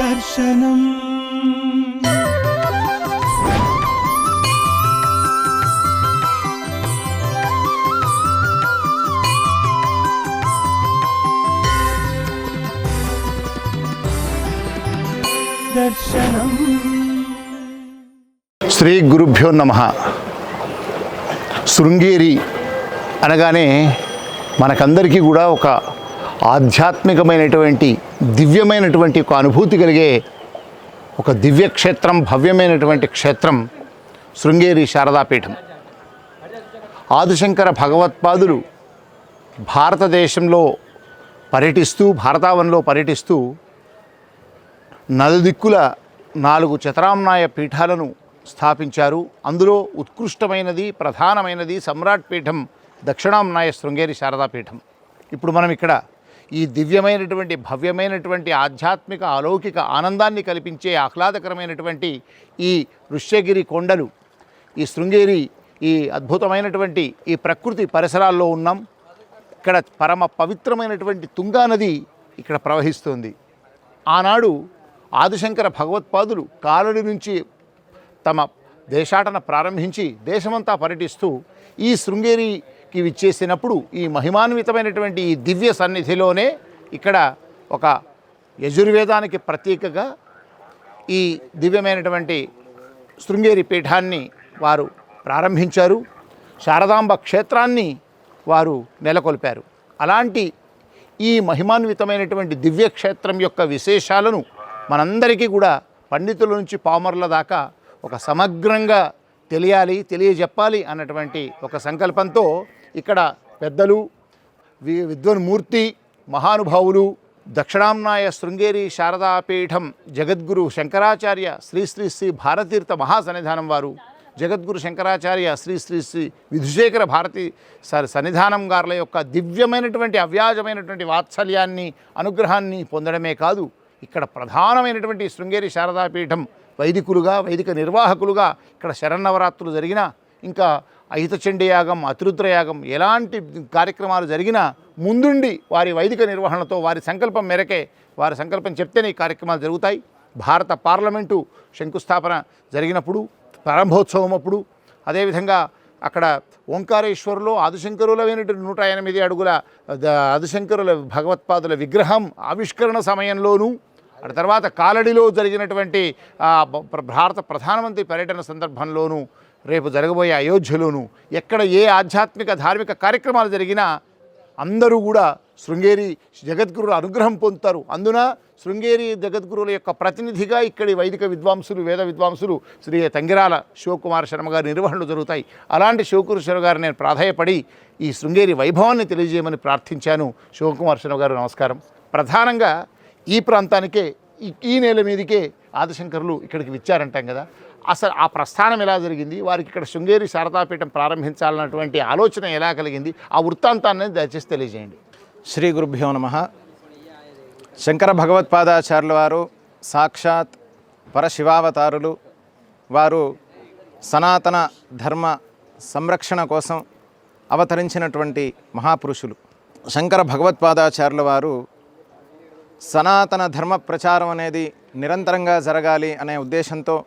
దర్శనం. దర్శనం. శ్రీ గురుభ్యో నమ. శృంగేరి అనగానే మనకందరికీ కూడా ఒక ఆధ్యాత్మికమైనటువంటి దివ్యమైనటువంటి ఒక అనుభూతి కలిగే ఒక దివ్యక్షేత్రం భవ్యమైనటువంటి క్షేత్రం శృంగేరి శారదాపీఠం. ఆదిశంకర భగవత్పాదులు భారతదేశంలో పర్యటిస్తూ భారతావనంలో పర్యటిస్తూ నలుదిక్కుల నాలుగు చతరామ్నాయ పీఠాలను స్థాపించారు. అందులో ఉత్కృష్టమైనది ప్రధానమైనది సమ్రాట్ పీఠం దక్షిణామ్నాయ శృంగేరి శారదా పీఠం ఇప్పుడు మనం ఇక్కడ ఈ దివ్యమైనటువంటి భవ్యమైనటువంటి ఆధ్యాత్మిక అలౌకిక ఆనందాన్ని కల్పించే ఆహ్లాదకరమైనటువంటి ఈ ఋష్యగిరి కొండలు ఈ శృంగేరి ఈ అద్భుతమైనటువంటి ఈ ప్రకృతి పరిసరాల్లో ఉన్నాం. ఇక్కడ పరమ పవిత్రమైనటువంటి తుంగా నది ఇక్కడ ప్రవహిస్తుంది. ఆనాడు ఆదిశంకర భగవత్పాదులు కాలడి నుంచి తమ దేశాటన ప్రారంభించి దేశమంతా పర్యటిస్తూ ఈ శృంగేరి ఇవి విచ్చేసినప్పుడు ఈ మహిమాన్వితమైనటువంటి ఈ దివ్య సన్నిధిలోనే ఇక్కడ ఒక యజుర్వేదానికి ప్రతీకగా ఈ దివ్యమైనటువంటి శృంగేరి పీఠాన్ని వారు ప్రారంభించారు. శారదాంబ క్షేత్రాన్ని వారు నెలకొల్పారు. అలాంటి ఈ మహిమాన్వితమైనటువంటి దివ్య క్షేత్రం యొక్క విశేషాలను మనందరికీ కూడా పండితుల నుంచి పామర్ల దాకా ఒక సమగ్రంగా తెలియాలి తెలియజెప్పాలి అన్నటువంటి ఒక సంకల్పంతో ఇక్కడ పెద్దలు వి విద్వన్మూర్తి మహానుభావులు దక్షిణాంనాయ శృంగేరి శారదాపీఠం జగద్గురు శంకరాచార్య శ్రీ శ్రీ శ్రీ భారతీర్థ మహాసన్నిధానం వారు. జగద్గురు శంకరాచార్య శ్రీ శ్రీ శ్రీ విధుశేఖర భారతి స- సన్నిధానం గారుల యొక్క దివ్యమైనటువంటి అవ్యాజమైనటువంటి వాత్సల్యాన్ని అనుగ్రహాన్ని పొందడమే కాదు ఇక్కడ ప్రధానమైనటువంటి శృంగేరి శారదాపీఠం వైదికులుగా వైదిక నిర్వాహకులుగా ఇక్కడ శరన్నవరాత్రులు జరిగినా ఇంకా అహితచండీయాగం యాగం అతిరుద్ర యాగం ఎలాంటి కార్యక్రమాలు జరిగినా ముందుండి వారి వైదిక నిర్వహణతో వారి సంకల్పం మేరకే వారి సంకల్పం చెప్తేనే ఈ కార్యక్రమాలు జరుగుతాయి. భారత పార్లమెంటు శంకుస్థాపన జరిగినప్పుడు ప్రారంభోత్సవం అప్పుడు అదేవిధంగా అక్కడ ఓంకారేశ్వరులో ఆదిశంకరులమైనటువంటి నూట ఎనిమిది అడుగుల ఆదిశంకరుల భగవత్పాదుల విగ్రహం ఆవిష్కరణ సమయంలోనూ ఆ తర్వాత కాలడిలో జరిగినటువంటి భారత ప్రధానమంత్రి పర్యటన సందర్భంలోనూ రేపు జరగబోయే అయోధ్యలోనూ ఎక్కడ ఏ ఆధ్యాత్మిక ధార్మిక కార్యక్రమాలు జరిగినా అందరూ కూడా శృంగేరి జగద్గురుల అనుగ్రహం పొందుతారు. అందున శృంగేరి జగద్గురుల యొక్క ప్రతినిధిగా ఇక్కడి వైదిక విద్వాంసులు వేద విద్వాంసులు శ్రీ తంగిరాల శివకుమార శర్మ గారి నిర్వహణలు జరుగుతాయి. అలాంటి శివకుమార శర్మ గారు నేను ప్రాధాయపడి ఈ శృంగేరి వైభవాన్ని తెలియజేయమని ప్రార్థించాను. శివకుమార శర్మ గారు నమస్కారం. ప్రధానంగా ఈ ప్రాంతానికే ఈ- ఈ నేల మీదకే ఆదిశంకరులు ఇక్కడికి విచ్చారంటాం కదా. అసలు ఆ ప్రస్థానం ఎలా జరిగింది? వారికి ఇక్కడ శృంగేరి శారదాపీఠం ప్రారంభించాలన్నటువంటి ఆలోచన ఎలా కలిగింది? ఆ వృత్తాంతాన్ని దయచేసి తెలియజేయండి. శ్రీ గురుభ్యో నమ. శంకర భగవత్పాదాచార్యుల వారు సాక్షాత్ పరశివావతారులు వారు సనాతన ధర్మ సంరక్షణ కోసం అవతరించినటువంటి మహాపురుషులు. శంకర భగవత్పాదాచార్యుల వారు సనాతన ధర్మ ప్రచారం అనేది నిరంతరంగా జరగాలి అనే ఉద్దేశంతో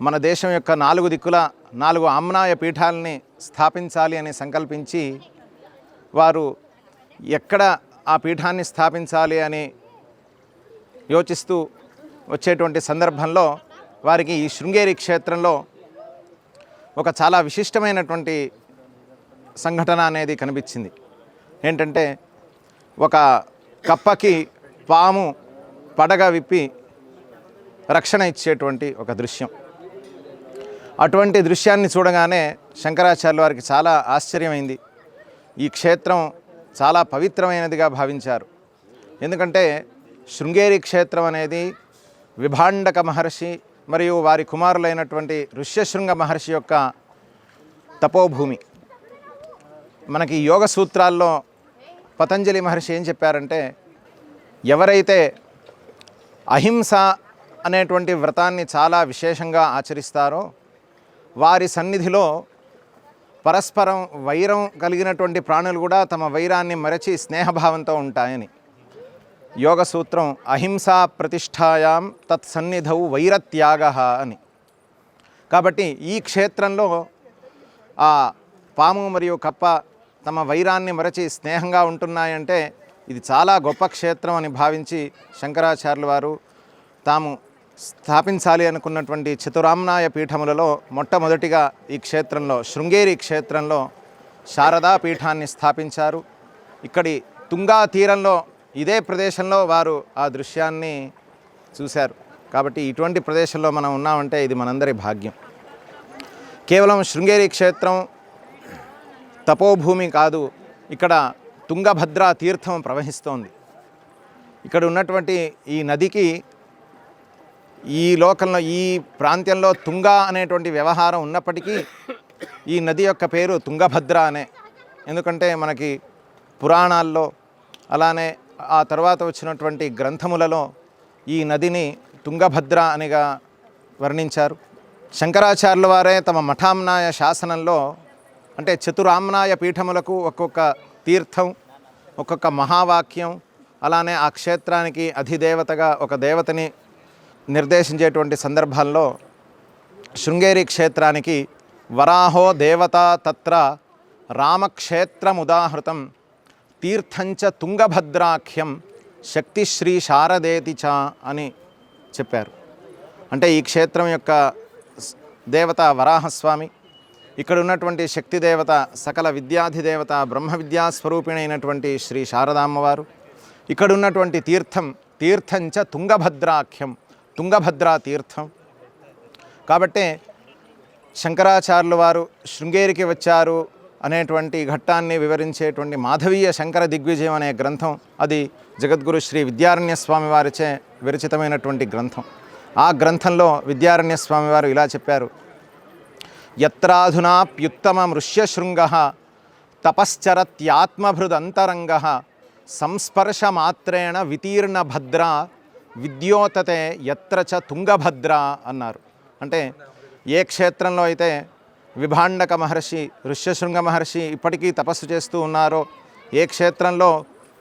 మన దేశం యొక్క నాలుగు దిక్కుల నాలుగు ఆమ్నాయ పీఠాలని స్థాపించాలి అని సంకల్పించి వారు ఎక్కడ ఆ పీఠాన్ని స్థాపించాలి అని యోచిస్తూ వచ్చేటువంటి సందర్భంలో వారికి ఈ శృంగేరి క్షేత్రంలో ఒక చాలా విశిష్టమైనటువంటి సంఘటన అనేది కనిపించింది. ఏంటంటే ఒక కప్పకి పాము పడగ విప్పి రక్షణ ఇచ్చేటువంటి ఒక దృశ్యం. అటువంటి దృశ్యాన్ని చూడగానే శంకరాచార్యుల వారికి చాలా ఆశ్చర్యమైంది. ఈ క్షేత్రం చాలా పవిత్రమైనదిగా భావించారు. ఎందుకంటే శృంగేరి క్షేత్రం అనేది విభాండక మహర్షి మరియు వారి కుమారులైనటువంటి ఋష్యశృంగ మహర్షి యొక్క తపోభూమి. మనకి యోగ సూత్రాల్లో పతంజలి మహర్షి ఏం చెప్పారంటే ఎవరైతే అహింస అనేటువంటి వ్రతాన్ని చాలా విశేషంగా ఆచరిస్తారో వారి సన్నిధిలో పరస్పరం వైరం కలిగినటువంటి ప్రాణులు కూడా తమ వైరాన్ని మరచి స్నేహభావంతో ఉంటాయని. యోగ సూత్రం అహింసా ప్రతిష్టాయాం తత్సన్నిధౌ వైరత్యాగ అని. కాబట్టి ఈ క్షేత్రంలో ఆ పాము మరియు కప్ప తమ వైరాన్ని మరచి స్నేహంగా ఉంటున్నాయంటే ఇది చాలా గొప్ప క్షేత్రం అని భావించి శంకరాచార్యుల వారు తాము స్థాపించాలి అనుకున్నటువంటి చతురామ్నాయ పీఠములలో మొట్టమొదటిగా ఈ క్షేత్రంలో శృంగేరి క్షేత్రంలో శారదా పీఠాన్ని స్థాపించారు. ఇక్కడి తుంగా తీరంలో ఇదే ప్రదేశంలో వారు ఆ దృశ్యాన్ని చూశారు. కాబట్టి ఇటువంటి ప్రదేశంలో మనం ఉన్నామంటే ఇది మనందరి భాగ్యం. కేవలం శృంగేరి క్షేత్రం తపోభూమి కాదు ఇక్కడ తుంగభద్ర తీర్థం ప్రవహిస్తోంది. ఇక్కడ ఉన్నటువంటి ఈ నదికి ఈ లోకంలో ఈ ప్రాంతంలో తుంగ అనేటువంటి వ్యవహారం ఉన్నప్పటికీ ఈ నది యొక్క పేరు తుంగభద్ర అనే. ఎందుకంటే మనకి పురాణాల్లో అలానే ఆ తర్వాత వచ్చినటువంటి గ్రంథములలో ఈ నదిని తుంగభద్ర అనిగా వర్ణించారు. శంకరాచార్యుల వారే తమ మఠామ్నాయ శాసనంలో అంటే చతురామ్నాయ పీఠములకు ఒక్కొక్క తీర్థం ఒక్కొక్క మహావాక్యం అలానే ఆ క్షేత్రానికి అధిదేవతగా ఒక దేవతని నిర్దేశించేటువంటి సందర్భాల్లో శృంగేరి క్షేత్రానికి వరాహో దేవత తత్ర రామక్షేత్రముదాహృతం తీర్థంచ తుంగభద్రాఖ్యం శక్తిశ్రీ శారదేతి చ అని చెప్పారు. అంటే ఈ క్షేత్రం యొక్క స్- దేవత వరాహస్వామి ఇక్కడ ఉన్నటువంటి శక్తి దేవత సకల విద్యాధిదేవత బ్రహ్మ విద్యాస్వరూపిణైనటువంటి అయినటువంటి శ్రీ శారదామ్మవారు ఇక్కడ ఉన్నటువంటి తీర్థం తీర్థంచ తుంగభద్రాఖ్యం తుంగభద్రా తీర్థం కాబట్టే శంకరాచార్యుల వారు శృంగేరికి వచ్చారు అనేటువంటి ఘట్టాన్ని వివరించేటువంటి మాధవీయ శంకర దిగ్విజయం అనే గ్రంథం అది జగద్గురు శ్రీ విద్యారణ్య స్వామి వారిచే విరచితమైనటువంటి గ్రంథం. ఆ గ్రంథంలో విద్యారణ్య స్వామి వారు ఇలా చెప్పారు. యత్రాధునాప్యుత్తమ మృష్యశృంగ తపశ్చరత్యాత్మభృదంతరంగ సంస్పర్శమాత్రేణ వితీర్ణ భద్ర విద్యోతతే ఎత్ర చ తుంగభద్ర అన్నారు. అంటే ఏ క్షేత్రంలో అయితే విభాండక మహర్షి ఋష్యశృంగ మహర్షి ఇప్పటికీ తపస్సు చేస్తూ ఉన్నారో ఏ క్షేత్రంలో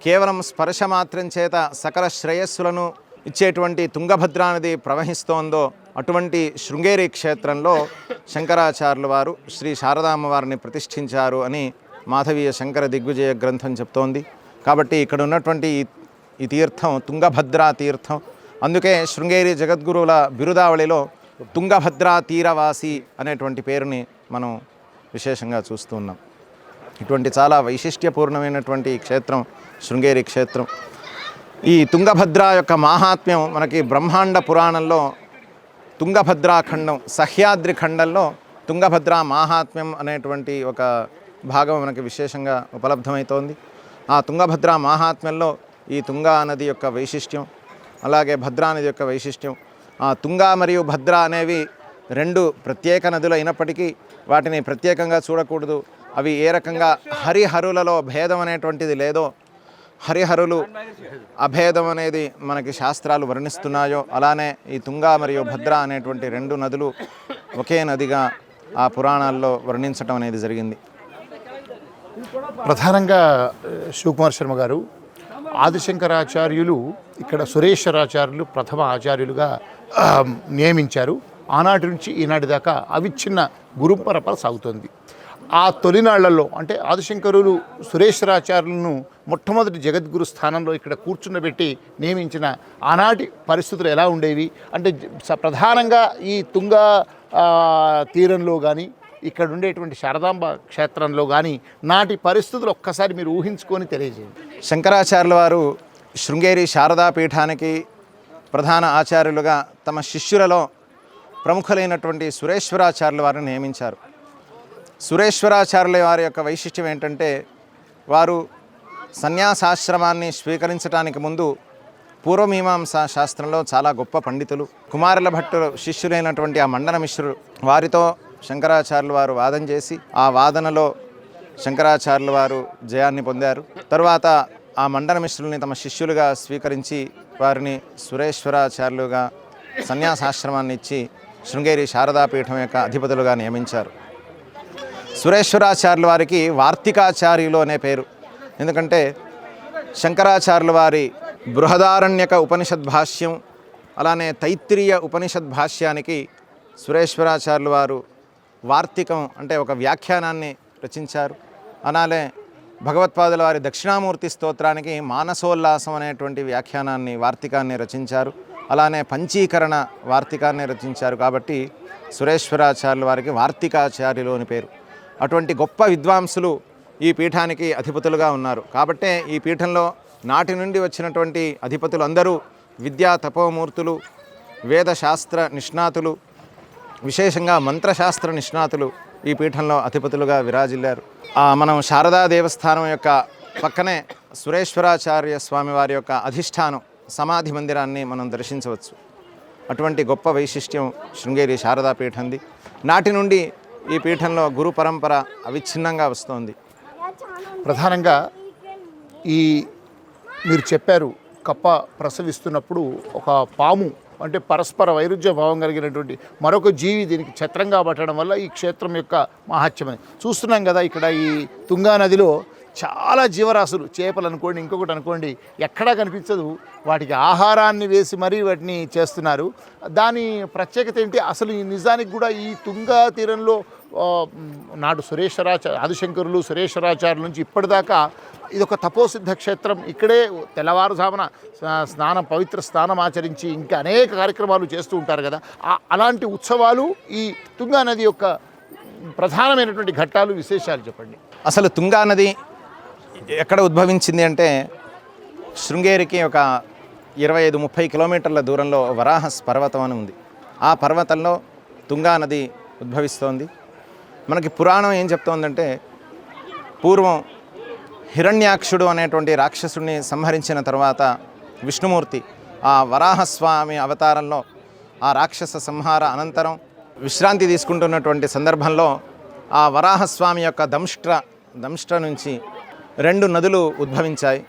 కేవలం స్పర్శ మాత్రం చేత సకల శ్రేయస్సులను ఇచ్చేటువంటి తుంగభద్ర నది ప్రవహిస్తోందో అటువంటి శృంగేరి క్షేత్రంలో శంకరాచార్యుల వారు శ్రీ శారదామ్మ వారిని ప్రతిష్ఠించారు అని మాధవీయ శంకర దిగ్విజయ గ్రంథం చెప్తోంది. కాబట్టి ఇక్కడ ఉన్నటువంటి ఈ- తీర్థం తుంగభద్రా తీర్థం. అందుకే శృంగేరి జగద్గురువుల బిరుదావళిలో తుంగభద్రా తీరవాసి అనేటువంటి పేరుని మనం విశేషంగా చూస్తూ ఉన్నాం. ఇటువంటి చాలా వైశిష్ట్యపూర్ణమైనటువంటి క్షేత్రం శృంగేరి క్షేత్రం. ఈ తుంగభద్ర యొక్క మాహాత్మ్యం మనకి బ్రహ్మాండ పురాణంలో తుంగభద్రా ఖండం సహ్యాద్రి ఖండంలో తుంగభద్ర మాహాత్మ్యం అనేటువంటి ఒక భాగం మనకి విశేషంగా ఉపలబ్ధమవుతోంది ఆ తుంగభద్ర మాహాత్మ్యంలో ఈ తుంగా నది యొక్క వైశిష్ట్యం అలాగే భద్రా నది యొక్క వైశిష్ట్యం. ఆ తుంగా మరియు భద్ర అనేవి రెండు ప్రత్యేక నదులు అయినప్పటికీ వాటిని ప్రత్యేకంగా చూడకూడదు. అవి ఏ రకంగా హరిహరులలో భేదం అనేటువంటిది లేదో హరిహరులు అభేదం అనేది మనకి శాస్త్రాలు వర్ణిస్తున్నాయో అలానే ఈ తుంగా మరియు భద్ర అనేటువంటి రెండు నదులు ఒకే నదిగా ఆ పురాణాల్లో వర్ణించటం అనేది జరిగింది. ప్రధానంగా శివకుమార్ శర్మ గారు ఆదిశంకరాచార్యులు ఇక్కడ సురేశ్వరాచార్యులు ప్రథమ ఆచార్యులుగా నియమించారు. ఆనాటి నుంచి ఈనాటి దాకా అవిచ్ఛిన్న గురుపరపర సాగుతోంది. ఆ తొలినాళ్ళలో అంటే ఆదిశంకరులు సురేశ్వరాచార్యులను మొట్టమొదటి జగద్గురు స్థానంలో ఇక్కడ కూర్చుండబెట్టి నియమించిన ఆనాటి పరిస్థితులు ఎలా ఉండేవి? అంటే స- ప్రధానంగా ఈ తుంగ తీరంలో కానీ ఇక్కడ ఉండేటువంటి శారదాంబ క్షేత్రంలో కానీ నాటి పరిస్థితులు ఒక్కసారి మీరు ఊహించుకొని తెలియజేయండి. శంకరాచార్యుల వారు శృంగేరి శారదా పీఠానికి ప్రధాన ఆచార్యులుగా తమ శిష్యులలో ప్రముఖులైనటువంటి సురేశ్వరాచార్యుల వారిని నియమించారు. సురేశ్వరాచార్యుల వారి యొక్క వైశిష్ట్యం ఏంటంటే వారు సన్యాసాశ్రమాన్ని స్వీకరించడానికి ముందు పూర్వమీమాంసా శాస్త్రంలో చాలా గొప్ప పండితులు. కుమారుల భట్టులు శిష్యులైనటువంటి ఆ మండన మిశ్రుడు వారితో శంకరాచార్యులు వారు వాదన చేసి ఆ వాదనలో శంకరాచార్యుల వారు జయాన్ని పొందారు. తరువాత ఆ మండన మిశ్రుల్ని తమ శిష్యులుగా స్వీకరించి వారిని సురేశ్వరాచార్యులుగా సన్యాసాశ్రమాన్ని ఇచ్చి శృంగేరి శారదాపీఠం యొక్క అధిపతులుగా నియమించారు. సురేశ్వరాచార్యుల వారికి వార్తికాచార్యులు అనే పేరు. ఎందుకంటే శంకరాచార్యుల వారి బృహదారణ్యక ఉపనిషద్ భాష్యం అలానే తైత్రీయ ఉపనిషద్ భాష్యానికి సురేశ్వరాచార్యులు వారు వార్తికం అంటే ఒక వ్యాఖ్యానాన్ని రచించారు. అలానే భగవత్పాదుల వారి దక్షిణామూర్తి స్తోత్రానికి మానసోల్లాసం అనేటువంటి వ్యాఖ్యానాన్ని వార్తికాన్ని రచించారు. అలానే పంచీకరణ వార్తికాన్ని రచించారు కాబట్టి సురేశ్వరాచార్యుల వారికి వార్తికాచార్యులు అని పేరు. అటువంటి గొప్ప విద్వాంసులు ఈ పీఠానికి అధిపతులుగా ఉన్నారు. కాబట్టే ఈ పీఠంలో నాటి నుండి వచ్చినటువంటి అధిపతులు అందరూ విద్యా తపోమూర్తులు వేదశాస్త్ర నిష్ణాతులు విశేషంగా మంత్రశాస్త్ర నిష్ణాతులు ఈ పీఠంలో అధిపతులుగా విరాజిల్లారు. ఆ, మనం శారదా దేవస్థానం యొక్క పక్కనే సురేశ్వరాచార్య స్వామి వారి యొక్క అధిష్టానం సమాధి మందిరాన్ని మనం దర్శించవచ్చు. అటువంటి గొప్ప వైశిష్ట్యం శృంగేరి శారదా పీఠంది. నాటి నుండి ఈ పీఠంలో గురు పరంపర అవిచ్ఛిన్నంగా వస్తోంది. ప్రధానంగా ఈ మీరు చెప్పారు కప్ప ప్రసవిస్తున్నప్పుడు ఒక పాము అంటే పరస్పర వైరుధ్య భావం కలిగినటువంటి మరొక జీవి దీనికి ఛత్రంగా పట్టడం వల్ల ఈ క్షేత్రం యొక్క మహాత్యమని చూస్తున్నాం కదా ఇక్కడ ఈ తుంగా నదిలో చాలా జీవరాశులు. చేపలు అనుకోండి ఇంకొకటి అనుకోండి ఎక్కడా కనిపించదు. వాటికి ఆహారాన్ని వేసి మరీ వాటిని చేస్తున్నారు. దాని ప్రత్యేకత ఏంటి? అసలు ఈ నిజానికి కూడా ఈ తుంగా తీరంలో నాడు సురేశ్వరాచార్య ఆదిశంకరులు సురేశ్వరాచార్యుల నుంచి ఇప్పటిదాకా ఇది ఒక తపోసిద్ధ క్షేత్రం. ఇక్కడే తెల్లవారుజామున స్నానం పవిత్ర స్నానం ఆచరించి ఇంకా అనేక కార్యక్రమాలు చేస్తూ ఉంటారు కదా. అలాంటి ఉత్సవాలు ఈ తుంగా నది యొక్క ప్రధానమైనటువంటి ఘట్టాలు విశేషాలు చెప్పండి. అసలు తుంగా నది ఎక్కడ ఉద్భవించింది అంటే శృంగేరికి ఒక ఇరవై ఐదు ముప్పై కిలోమీటర్ల దూరంలో వరాహస్ పర్వతం అని ఉంది. ఆ పర్వతంలో తుంగా నది ఉద్భవిస్తోంది. మనకి పురాణం ఏం చెప్తోందంటే పూర్వం హిరణ్యాక్షుడు అనేటువంటి రాక్షసుడిని సంహరించిన తర్వాత విష్ణుమూర్తి ఆ వరాహస్వామి అవతారంలో ఆ రాక్షస సంహార అనంతరం విశ్రాంతి తీసుకుంటున్నటువంటి సందర్భంలో ఆ వరాహస్వామి యొక్క దంష్ట్ర దంష్ట్ర నుంచి రెండు నదులు ఉద్భవించాయి.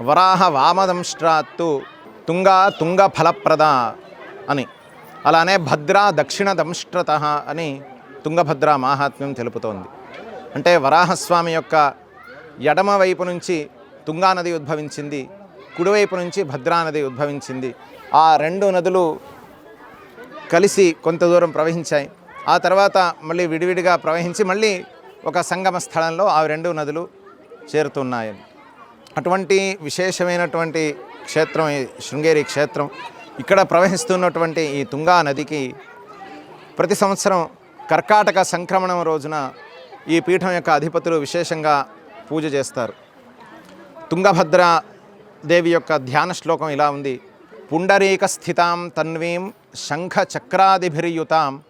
వరాహ వామదంష్ట్రాత్తు తుంగా తుంగ ఫలప్రద అని. అలానే భద్ర దక్షిణ దంష్ట్రత అని తుంగభద్ర మాహాత్మ్యం తెలుపుతోంది. అంటే వరాహస్వామి యొక్క ఎడమ వైపు నుంచి తుంగా నది ఉద్భవించింది కుడివైపు నుంచి భద్రా నది ఉద్భవించింది. ఆ రెండు నదులు కలిసి కొంత దూరం ప్రవహించాయి. ఆ తర్వాత మళ్ళీ విడివిడిగా ప్రవహించి మళ్ళీ ఒక సంగమ స్థలంలో ఆ రెండు నదులు చేరుతున్నాయి. అటువంటి విశేషమైనటువంటి క్షేత్రం ఈ శృంగేరి క్షేత్రం. ఇక్కడ ప్రవహిస్తున్నటువంటి ఈ తుంగా నదికి ప్రతి సంవత్సరం కర్కాటక సంక్రమణం రోజున ఈ పీఠం యొక్క అధిపతులు విశేషంగా పూజ చేస్తారు. తుంగభద్ర దేవి యొక్క ధ్యాన శ్లోకం ఇలా ఉంది. పుండరీక స్థితాం తన్వీం శంఖ చక్రాదిభిర్యుతాం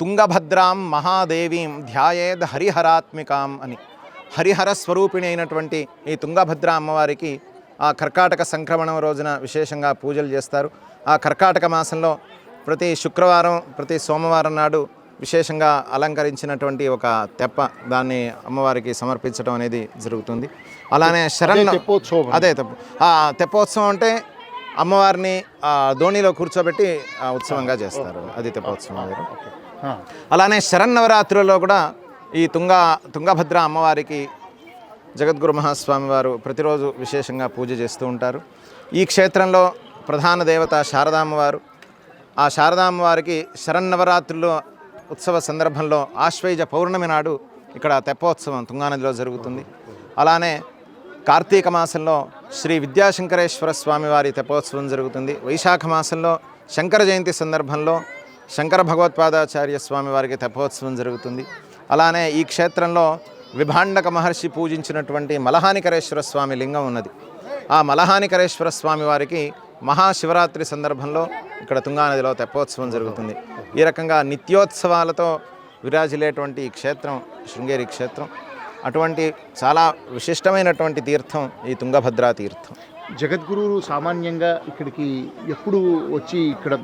తుంగభద్రాం మహాదేవీం ధ్యాయేద్ హరిహరాత్మికాం అని. హరిహర స్వరూపిణి అయినటువంటి ఈ తుంగభద్ర అమ్మవారికి ఆ కర్కాటక సంక్రమణం రోజున విశేషంగా పూజలు చేస్తారు. ఆ కర్కాటక మాసంలో ప్రతి శుక్రవారం ప్రతి సోమవారం నాడు విశేషంగా అలంకరించినటువంటి ఒక తెప్ప దాన్ని అమ్మవారికి సమర్పించడం అనేది జరుగుతుంది. అలానే శరణ్ తెప్పోత్సవం. అదే తెప్ప. ఆ తెప్పోత్సవం అంటే అమ్మవారిని దోణిలో కూర్చోబెట్టి ఆ ఉత్సవంగా చేస్తారు. అది తెప్పోత్సవం. అలానే శరన్నవరాత్రులలో కూడా ఈ తుంగ తుంగభద్ర అమ్మవారికి జగద్గురు మహాస్వామి వారు ప్రతిరోజు విశేషంగా పూజ చేస్తూ ఉంటారు. ఈ క్షేత్రంలో ప్రధాన దేవత శారదామ్మవారు. ఆ శారదామ్మవారికి శరన్నవరాత్రుల్లో ఉత్సవ సందర్భంలో ఆశ్వయుజ పౌర్ణమి నాడు ఇక్కడ తెప్పోత్సవం తుంగానదిలో జరుగుతుంది. అలానే కార్తీక మాసంలో శ్రీ విద్యాశంకరేశ్వర స్వామివారి తెప్పోత్సవం జరుగుతుంది. వైశాఖ మాసంలో శంకర జయంతి సందర్భంలో శంకర భగవత్పాదాచార్య స్వామి వారికి తెప్పోత్సవం జరుగుతుంది. అలానే ఈ క్షేత్రంలో విభాండక మహర్షి పూజించినటువంటి మలహానికరేశ్వర స్వామి లింగం ఉన్నది. ఆ మలహానికరేశ్వర స్వామి వారికి మహాశివరాత్రి సందర్భంలో ఇక్కడ తుంగానదిలో తెప్పోత్సవం జరుగుతుంది. ఈ రకంగా నిత్యోత్సవాలతో విరాజిలేటువంటి ఈ క్షేత్రం శృంగేరి క్షేత్రం అటువంటి చాలా విశిష్టమైనటువంటి తీర్థం ఈ తుంగభద్రా తీర్థం. జగద్గురువులు సామాన్యంగా ఇక్కడికి ఎప్పుడు వచ్చి ఇక్కడ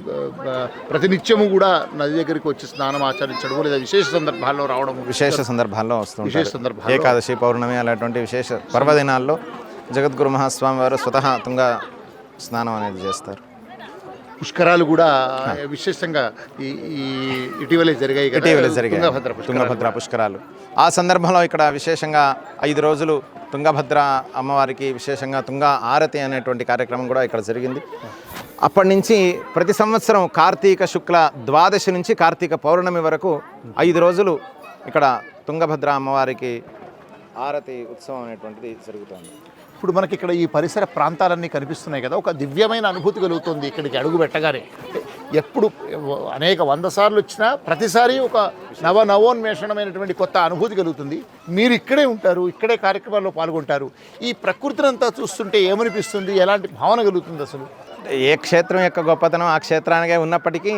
ప్రతినిత్యము కూడా నది దగ్గరికి వచ్చి స్నానం ఆచరించడం లేదా విశేష సందర్భాల్లో రావడం విశేష సందర్భాల్లో వస్తుంటారు విశేష సందర్భాల్లో. ఏకాదశి పౌర్ణమి అలాంటి విశేష పర్వదినాల్లో జగద్గురు మహాస్వామి వారు స్వతహా తుంగ స్నానం అనేది చేస్తారు పుష్కరాలు కూడా విశేషంగా ఈ ఇటీవలే జరిగాయి ఇటీవల జరిగాయి. తుంగభద్ర పుష్కరాలు. ఆ సందర్భంలో ఇక్కడ విశేషంగా ఐదు రోజులు తుంగభద్ర అమ్మవారికి విశేషంగా తుంగ ఆరతి అనేటువంటి కార్యక్రమం కూడా ఇక్కడ జరిగింది. అప్పటి నుంచి ప్రతి సంవత్సరం కార్తీక శుక్ల ద్వాదశి నుంచి కార్తీక పౌర్ణమి వరకు ఐదు రోజులు ఇక్కడ తుంగభద్ర అమ్మవారికి ఆరతి ఉత్సవం అనేటువంటిది జరుగుతుంది. ఇప్పుడు మనకి ఇక్కడ ఈ పరిసర ప్రాంతాలన్నీ కనిపిస్తున్నాయి కదా. ఒక దివ్యమైన అనుభూతి కలుగుతుంది ఇక్కడికి అడుగు పెట్టగానే. ఎప్పుడు అనేక వంద సార్లు వచ్చినా ప్రతిసారి ఒక నవ నవోన్మేషణమైనటువంటి కొత్త అనుభూతి కలుగుతుంది. మీరు ఇక్కడే ఉంటారు ఇక్కడే కార్యక్రమాల్లో పాల్గొంటారు. ఈ ప్రకృతిని అంతా చూస్తుంటే ఏమనిపిస్తుంది? ఎలాంటి భావన కలుగుతుంది అసలు? ఏ క్షేత్రం యొక్క గొప్పతనం ఆ క్షేత్రానికే ఉన్నప్పటికీ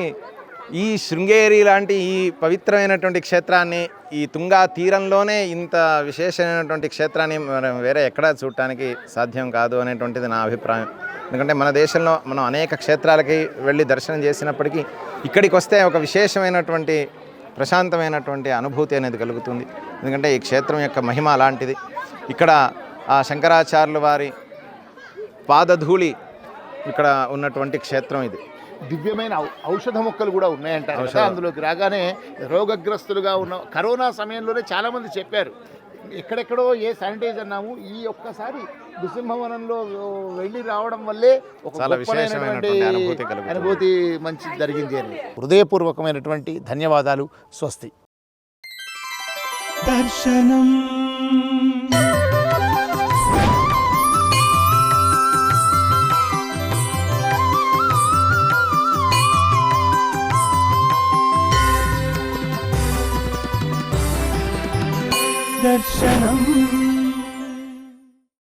ఈ శృంగేరి లాంటి ఈ పవిత్రమైనటువంటి క్షేత్రాన్ని ఈ తుంగా తీరంలోనే ఇంత విశేషమైనటువంటి క్షేత్రాన్ని మనం వేరే ఎక్కడా చూడటానికి సాధ్యం కాదు అనేటువంటిది నా అభిప్రాయం. ఎందుకంటే మన దేశంలో మనం అనేక క్షేత్రాలకి వెళ్ళి దర్శనం చేసినప్పటికీ ఇక్కడికి వస్తే ఒక విశేషమైనటువంటి ప్రశాంతమైనటువంటి అనుభూతి అనేది కలుగుతుంది. ఎందుకంటే ఈ క్షేత్రం యొక్క మహిమ అలాంటిది. ఇక్కడ ఆ శంకరాచార్యుల వారి పాదధూళి ఇక్కడ ఉన్నటువంటి క్షేత్రం ఇది. దివ్యమైన ఔ- ఔషధ మొక్కలు కూడా ఉన్నాయంటారు కదా. అందులోకి రాగానే రోగగ్రస్తులుగా ఉన్న కరోనా సమయంలోనే చాలామంది చెప్పారు. ఎక్కడెక్కడో ఏ శానిటైజ్ అన్నాము ఈ ఒక్కసారి నృసింహవనంలో వెళ్ళి రావడం వల్లే ఒక. అనుభూతి మంచి జరిగింది అని. హృదయపూర్వకమైనటువంటి ధన్యవాదాలు. స్వస్తి. దర్శనం.